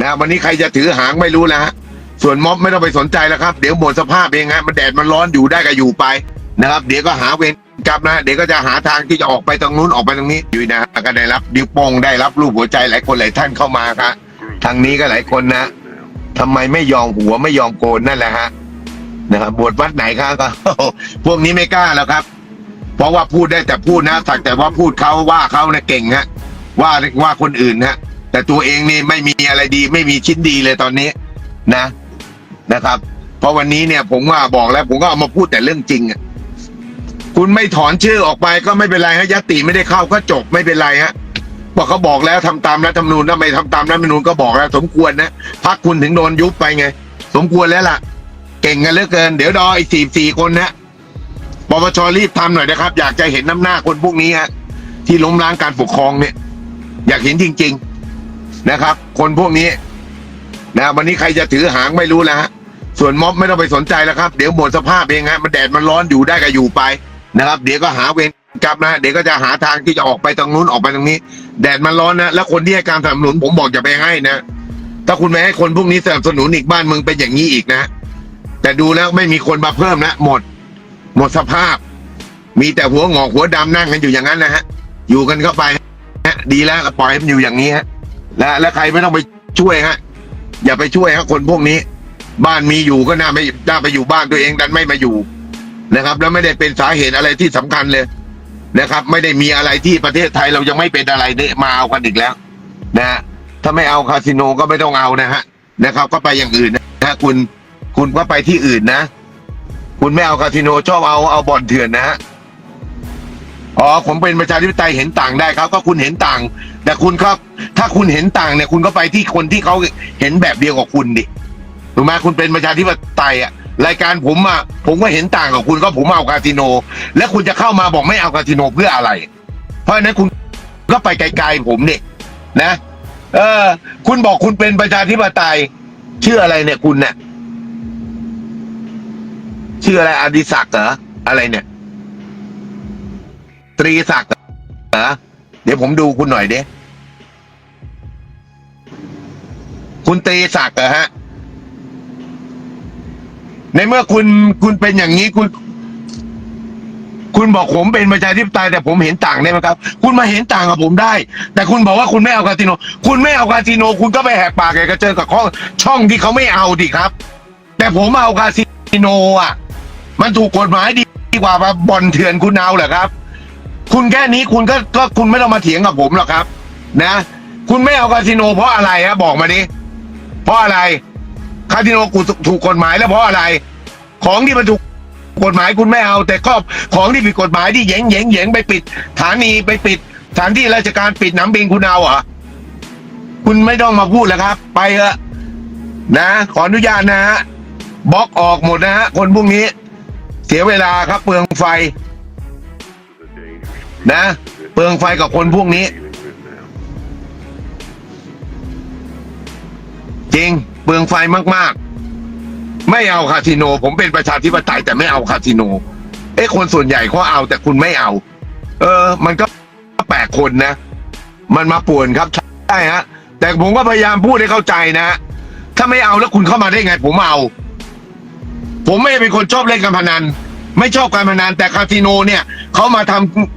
นะวันนี้ใครจะถือหางไม่รู้แล้วฮะส่วนม็อบไม่ต้องไปสนใจแล้วครับ เดี๋ยวหมดสภาพเองฮะมันแดดมันร้อนอยู่ได้ก็อยู่ไปนะครับ เดี๋ยวก็หาเวรกรรมนะเดี๋ยวก็จะหาทางที่จะออกไปตรงนู้นออกไปตรงนี้อยู่นะก็ได้รับดิวโป้งได้รับรูปหัวใจหลายคนหลายท่านเข้ามาครับทางนี้ก็หลายคนนะทำไมไม่ยอมหัวไม่ยอมโกนนั่นแหละฮะนะครับบวชวัดไหนครับก็พวกนี้ไม่กล้าแล้วครับ เพราะว่าพูดได้แต่พูดนะสักแต่ว่าพูดเขาว่าเขาเนี่ยเก่งฮะว่าว่าคนอื่นฮะ แต่ตัวเองนี่ไม่มีอะไรดี ไม่มีชิ้นดีเลยตอนนี้นะนะครับ เพราะวันนี้เนี่ย ผมว่าบอกแล้ว ผมก็เอามาพูดแต่เรื่องจริงอะคุณไม่ถอนชื่อออกไปก็ไม่เป็นไรฮะยตติไม่ได้เข้าก็จบไม่เป็นไรฮะบอกเขาบอกแล้วทำตามรัฐธรรมนูญถ้าไม่ทำตามรัฐธรรมนูญก็บอกแล้ว สมควรนะพักคุณถึงโดนยุบไปไง สมควรแล้วล่ะ เก่งกันเหลือเกิน เดี๋ยวรออีกสี่สี่คนนะปปชรีบทำหน่อยนะครับ อยากจะเห็นน้ำหน้าคนพวกนี้ฮะที่ล้มล้างการปกครองเนี่ย อยากเห็นจริง ๆ นะครับ คนพวกนี้นะวันนี้ใครจะถือหางไม่รู้แล้วฮะส่วนม็อบไม่ต้องไปสนใจแล้วครับ เดี๋ยวหมดสภาพเองฮะมันแดดมันร้อนอยู่ได้ก็อยู่ไปนะครับ เดี๋ยวก็หาเวรกรรมนะเดี๋ยวก็จะหาทางที่จะออกไปตรงนู้นออกไปตรงนี้ แดดมันร้อนนะแล้วคนที่ให้การสนับสนุนผมบอกจะไปให้นะถ้าคุณไม่ให้คนพวกนี้สนับสนุนอีกบ้านเมืองเป็นอย่างนี้อีกนะ แต่ดูแล้วไม่มีคนมาเพิ่มนะหมด หมดสภาพ มีแต่หัวงอกหัวดำนั่งกันอยู่อย่างนั้นนะฮะอยู่กันเข้าไปฮะดีแล้วปล่อยให้มันอยู่อย่างนี้ฮะ และและใครไม่ต้องไปช่วยฮะ อย่าไปช่วยฮะคนพวกนี้ บ้านมีอยู่ก็น่าไม่น่าไปอยู่บ้านตัวเองดันไม่มาอยู่นะครับ แล้วไม่ได้เป็นสาเหตุอะไรที่สำคัญเลยนะครับ ไม่ได้มีอะไรที่ประเทศไทยเรายังไม่เป็นอะไรเนี่ยมาเอากันอีกแล้ว นะฮะถ้าไม่เอาคาสิโนก็ไม่ต้องเอานะฮะนะครับ ก็ไปอย่างอื่นนะฮะคุณคุณก็ไปที่อื่นนะ คุณไม่เอาคาสิโนชอบเอาเอาบ่อนเถื่อนนะฮะ อ๋อผมเป็นประชาธิปไตยเห็นต่างได้ครับก็คุณเห็นต่าง แต่คุณครับถ้าคุณเห็นต่างเนี่ยคุณก็ไปที่คนที่เขาเห็นแบบเดียวกับคุณดิถูกไหมคุณเป็นประชาธิปไตยอะรายการผมอะผมก็เห็นต่างกับคุณก็ผมเอาคาสิโน และคุณจะเข้ามาบอกไม่เอาคาสิโนเพื่ออะไร เพราะฉะนั้นคุณก็ไปไกลๆผมเนี่ยนะ เออ คุณบอกคุณเป็นประชาธิปไตยชื่ออะไรเนี่ยคุณเนี่ยชื่ออะไรอดิศักดิ์เหรออะไรเนี่ย ตรีศักดิ์เหรอเดี๋ยวผมดูคุณหน่อยเด้คุณตรีศักดิ์เหรอฮะ ในเมื่อคุณคุณเป็นอย่างนี้คุณ คุณบอกผมเป็นประชาธิปไตยแต่ผมเห็นต่างได้ไหมครับ คุณมาเห็นต่างกับผมได้ แต่คุณบอกว่าคุณไม่เอาคาสิโน คุณไม่เอาคาสิโน คุณก็ไปแหกปากแกก็เจอกับข้อช่องที่เขาไม่เอาดิครับ แต่ผมเอาคาสิโนอะ มันถูกกฎหมายดีกว่ามาบ่อนเถื่อนคุณเอาเหรอครับ คุณแค่นี้คุณก็ก็คุณไม่ต้องมาเถียงกับผมหรอกครับ นะ คุณไม่เอาคาสิโน เพราะอะไรฮะบอกมาดิเพราะอะไรคาสิโนกูถูกกฎหมายแล้วเพราะอะไร ของที่มันถูกกฎหมายคุณไม่เอา แต่ก็ของที่ผิดกฎหมายที่เหยงเหยงเหยงไปปิดฐานีไปปิดสถานที่ราชการปิดหนำบินคุณเอาเหรอคุณไม่ต้องมาพูดแล้วครับ ไปเถอะนะ ขออนุญาตนะฮะบล็อกออกหมดนะฮะคนพวกนี้ เสียเวลาครับเปลืองไฟ นะเปลืองไฟกับคนพวกนี้ จริงเปลืองไฟมาก ๆ ไม่เอาคาสิโน ผมเป็นประชาธิปไตยแต่ไม่เอาคาสิโนเอ๊ะคนส่วนใหญ่เขาเอาแต่คุณไม่เอา เออ มันก็แปลกคนนะ มันมาป่วนครับใช่ฮะแต่ผมก็พยายามพูดให้เข้าใจนะ ถ้าไม่เอาแล้วคุณเข้ามาได้ไง ผมเอา ผมไม่ได้เป็นคนชอบเล่นการพนัน ไม่ชอบการพนันแต่คาสิโนเนี่ยเขามาทำ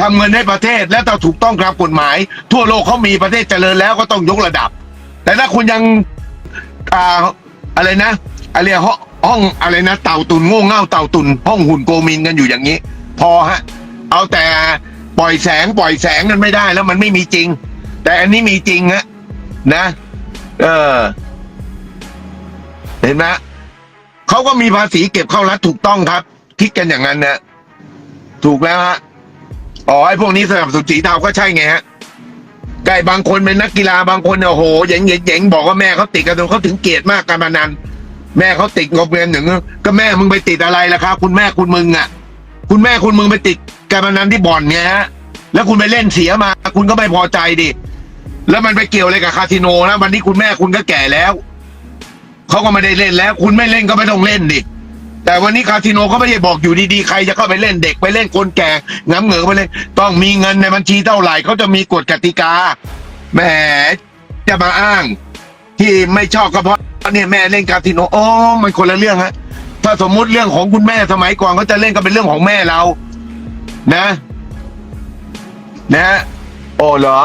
ทำเงินให้ประเทศและต้องถูกต้องตามกฎหมาย ทั่วโลกเขามีประเทศเจริญแล้วก็ต้องยกระดับ แต่ถ้าคุณยังอ่าอะไรนะอะไรห้องห้องอะไรนะ เต่าตุนโง่เง่าเต่าตุนห้องหุ่นโกมินกันอยู่อย่างนี้ พอฮะ เอาแต่ปล่อยแสงปล่อยแสงกันไม่ได้แล้วมันไม่มีจริง แต่อันนี้มีจริงฮะนะ เออ เห็นไหมเขาก็มีภาษีเก็บเข้ารัฐถูกต้องครับ คิดกันอย่างนั้นนะถูกแล้วฮะ อ๋อไอ้พวกนี้สนับสนุนสีเทาก็ใช่ไงฮะไก่บางคนเป็นนักกีฬาบางคนเนี่ยโอ้โหเหย่งเหย่งเย่งบอกว่าแม่เขาติดกันจนเขาถึงเกลียดมากการพนันแม่เขาติดงบเงินอย่างนี้ก็แม่มึงไปติดอะไรล่ะครับคุณแม่คุณมึงอะ คุณแม่คุณมึงไปติดการพนันที่บ่อนไงฮะแล้วคุณไปเล่นเสียมา คุณก็ไม่พอใจดิแล้วมันไปเกี่ยวอะไรกับคาสิโนนะวันนี้คุณแม่คุณก็แก่แล้วเขาก็ไม่ได้เล่นแล้ว คุณไม่เล่นก็ไม่ต้องเล่นดิ แต่วันนี้คาสิโนเขาไม่ได้บอกอยู่ดีๆ ใครจะเข้าไปเล่นเด็กไปเล่นคนแก่ง้ำเหงือไปเล่นต้องมีเงินในบัญชีเท่าไหร่เขาจะมีกฎกติกาแหมจะมาอ้าง ที่ไม่ชอบก็เพราะเนี่ยแม่เล่นคาสิโนโอ๋อมันคนละเรื่องฮะถ้าสมมุติเรื่องของคุณแม่สมัยก่อนเขาจะเล่นก็เป็นเรื่องของแม่เรา นะ นะโอ้เหรอ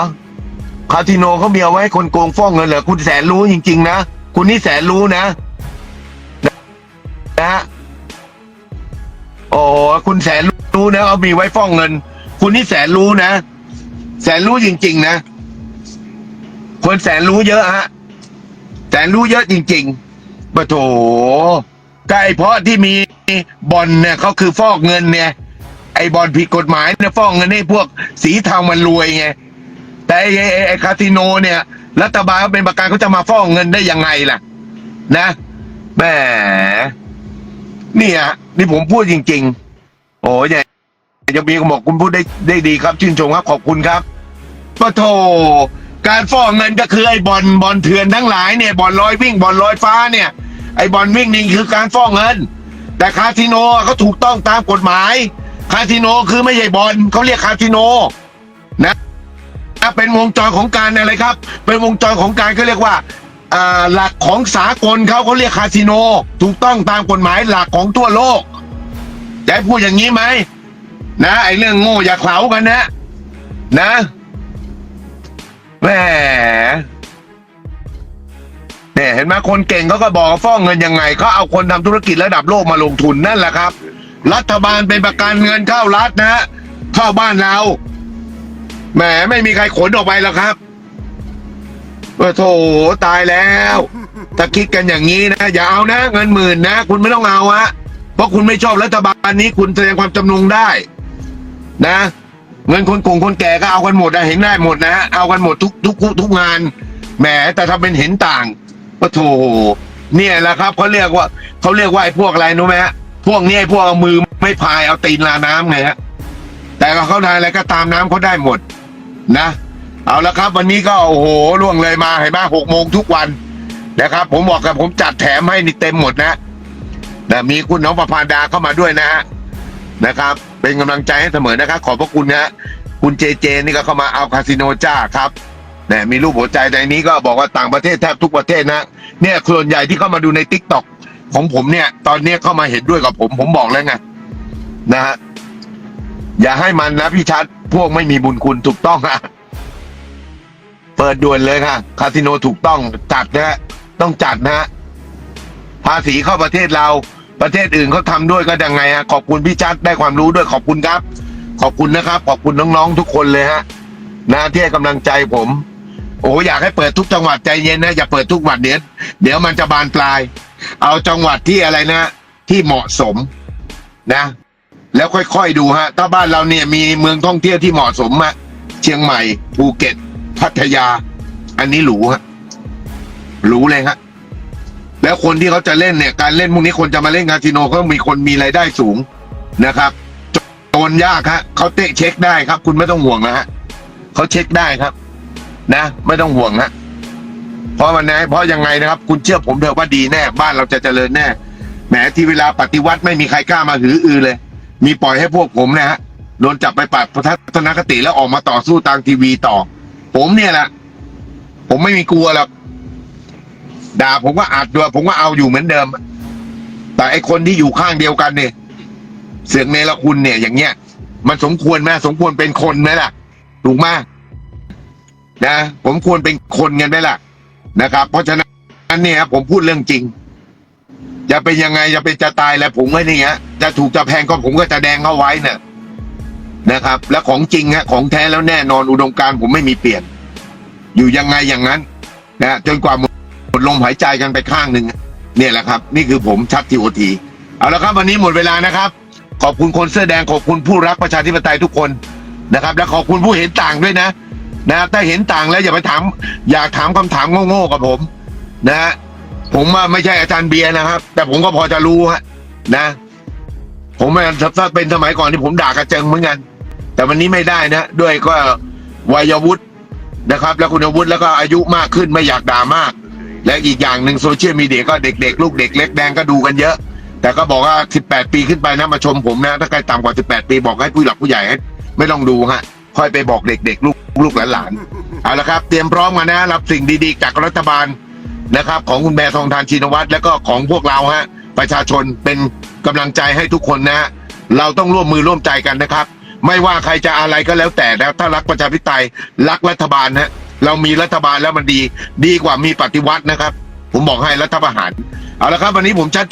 คาสิโนเขามีเอาไว้คนโกงฟ้องเงินเหรอคุณแสนรู้จริง ๆ นะ คุณนี่แสนรู้นะนะ โอ้คุณแสนรู้นะเอามีไว้ฟ้องเงิน คุณนี่แสนรู้นะ แสนรู้จริง ๆ นะ คนแสนรู้เยอะฮะ แสนรู้เยอะจริงๆปะโถก็ไอเพราะที่มีบอลเนี่ยเขาคือฟอกเงินเนี่ย ไอบอลผิดกฎหมายเนี่ยฟอกเงินให้พวกสีเทามันรวยไงแต่ไอ้ไอ้ไอ้คาสิโนเนี่ยรัฐบาลเป็นประกันเขาจะมาฟอกเงินได้ยังไงล่ะ นะแหม นี่ยนี่ผมพูดจริง ๆ โอ้ยอย่ยังมีคนบอกคุณพูดได้ได้ดีครับ ชื่นชมครับขอบคุณครับปะโถการฟอกเงินก็คือไอ้บอลบอลเถื่อนทั้งหลายเนี่ยบอลลอยวิ่งบอลลอยฟ้าเนี่ย ไอ้บอลวิ่งนี่คือการฟอกเงิน แต่คาสิโนเขาถูกต้องตามกฎหมาย คาสิโนคือไม่ใช่บอลเขาเรียกคาสิโนนะเป็นวงจรของการอะไรครับ เป็นวงจรของการเขาเรียกว่า หลักของสากลเขาเขาเรียกคาสิโน ถูกต้องตามกฎหมายหลักของทั่วโลกจะให้พูดอย่างนี้ไหมนะไอ้เรื่องโง่อย่าเขลากันนะ นะแหมเนี่ยเห็นไหมคนเก่งเขาก็บอกฟ้องเงินยังไงเขาเอาคนทำธุรกิจระดับโลกมาลงทุนนั่นแหละครับ รัฐบาลเป็นประกันเงินเข้ารัฐนะฮะเข้าบ้านเราแหมไม่มีใครขนออกไปแล้วครับ โอ้โถตายแล้วถ้าคิดกันอย่างนี้นะ อย่าเอานะ เงินหมื่นนะ คุณไม่ต้องเอาฮะเพราะคุณไม่ชอบรัฐบาลนี้คุณแสดงความจำนงได้ นะ เงินคนกลุ่มคนแก่ก็เอากันหมดนะเห็นได้หมดนะ เอากันหมดทุกทุกทุกงานแหมแต่ถ้าเป็นเห็นต่างโอ้โถเนี่ยแหละครับเขาเรียกว่าเขาเรียกว่าไอ้พวกอะไรรู้ไหมฮะพวกนี้ไอ้พวกเอามือไม่พายเอาตีนลาน้ำไงฮะแต่เขาได้อะไรก็ตามน้ำเขาได้หมดนะ เอาละครับ วันนี้ก็โอ้โหล่วงเลยมาเห็นไหมหกโมงทุกวันนะครับ ผมบอกกับผมจัดแถมให้นี่เต็มหมดนะแต่มีคุณน้องประพาดาเข้ามาด้วยนะฮะนะครับ เป็นกำลังใจให้เสมอนะครับ ขอบพระคุณนะฮะคุณเจเจนี่ก็เข้ามาเอาคาสิโนจ้าครับเนี่ยมีรูปหัวใจในนี้ก็บอกว่าต่างประเทศแทบทุกประเทศนะเนี่ยส่วนใหญ่ที่เข้ามาดูในทิกตอกของผมเนี่ย ตอนนี้เข้ามาเห็นด้วยกับผม ผมบอกแล้วไงนะฮะอย่าให้มันนะพี่ชัดพวกไม่มีบุญคุณถูกต้องอะ เปิดด่วนเลยค่ะ คาสิโนถูกต้องจัดนะฮะต้องจัดนะฮะภาษีเข้าประเทศเรา ประเทศอื่นเขาทำด้วยก็ยังไงฮะขอบคุณพี่ชัดได้ความรู้ด้วยขอบคุณครับ ขอบคุณนะครับ ขอบคุณน้องๆทุกคนเลยฮะนะที่ให้กำลังใจผม โอ้อยากให้เปิดทุกจังหวัดใจเย็นนะอย่าเปิดทุกจังหวัดเดี๋ยวเดี๋ยวมันจะบานปลาย เอาจังหวัดที่อะไรนะ ที่เหมาะสมนะ แล้วค่อยๆดูฮะถ้าบ้านเราเนี่ยมีเมืองท่องเที่ยวที่เหมาะสมอะเชียงใหม่ภูเก็ต พัทยา อันนี้หรูฮะหรูเลยฮะแล้วคนที่เขาจะเล่นเนี่ย การเล่นพวกนี้คนจะมาเล่นคาสิโนก็มีคนมีรายได้สูงนะครับโจรยากฮะเขาเตะเช็คได้ครับ คุณไม่ต้องห่วงนะฮะเขาเช็คได้ครับ นะ ไม่ต้องห่วงฮะเพราะมันนะเพราะยังไงนะครับ คุณเชื่อผมเถอะว่าดีแน่ บ้านเราจะเจริญแน่แหมที่เวลาปฏิวัติไม่มีใครกล้ามาหืออือเลย มีปล่อยให้พวกผมนะฮะโดนจับไปปรับทัศนคติแล้วออกมาต่อสู้ทางทีวีต่อ ผมเนี่ยแหละผมไม่มีกลัวหรอกด่าผมก็อัดด้วยผมก็เอาอยู่เหมือนเดิม แต่ไอคนที่อยู่ข้างเดียวกันเนี่ยเสือกเนรคุณเนี่ย อย่างเงี้ย มันสมควรไหมสมควรเป็นคนไหมล่ะ ถูกไหมนะผมควรเป็นคนกันไหมล่ะ นะครับ เพราะฉะนั้นเนี่ยผมพูดเรื่องจริง จะเป็นยังไงจะเป็นจะตายแล้วผมก็นี่ฮะจะถูกจะแพงก็ผมก็จะแดงเข้าไว้เนี่ย นะครับ และของจริงฮะของแท้แล้วแน่นอนอุดมการผมไม่มีเปลี่ยน อยู่ยังไงอย่างนั้นนะจนกว่าหมดลมหายใจกันไปข้างหนึ่งเนี่ยแหละครับ นี่คือผมชัดทีโอทีเอาละครับวันนี้หมดเวลานะครับ ขอบคุณคนเสื้อแดงขอบคุณผู้รักประชาธิปไตยทุกคนนะครับ และขอบคุณผู้เห็นต่างด้วยนะนะถ้าเห็นต่างแล้วอย่าไปถาม อยากถามคำถามโง่ๆกับผม นะฮะผมว่าไม่ใช่อาจารย์เบียร์นะครับ แต่ผมก็พอจะรู้ฮะนะ ผมเป็นถ้าเป็นสมัยก่อนที่ผมด่ากระเจิงเหมือนกัน แต่วันนี้ไม่ได้นะ ด้วยก็วัยวุฒินะครับ แล้วคุณวุฒิแล้วก็อายุมากขึ้นไม่อยากด่ามาก และอีกอย่างหนึ่งโซเชียลมีเดียก็เด็กๆ ลูกเด็กเล็กแดงก็ดูกันเยอะ แต่ก็บอกว่า 18 ปีขึ้นไปนะมาชมผมนะ ถ้าใครต่ำกว่า 18 ปีบอกให้ผู้หลักผู้ใหญ่ไม่ต้องดูฮะค่อยไปบอกเด็กๆ ลูกลูกหลานๆเอาละครับ เตรียมพร้อมกันนะรับสิ่งดีๆ จากรัฐบาลนะครับ ของคุณแม่ทองทานชินวัตรแล้วก็ของพวกเราฮะประชาชนเป็นกำลังใจให้ทุกคนนะ เราต้องร่วมมือร่วมใจกันนะครับ ไม่ว่าใครจะอะไรก็แล้วแต่นะถ้ารักประชาธิปไตยรักรัฐบาลนะเรามีรัฐบาลแล้วมันดี ดีกว่ามีปฏิวัตินะครับ ผมบอกให้รัฐประหารเอาละครับ วันนี้ผมชัด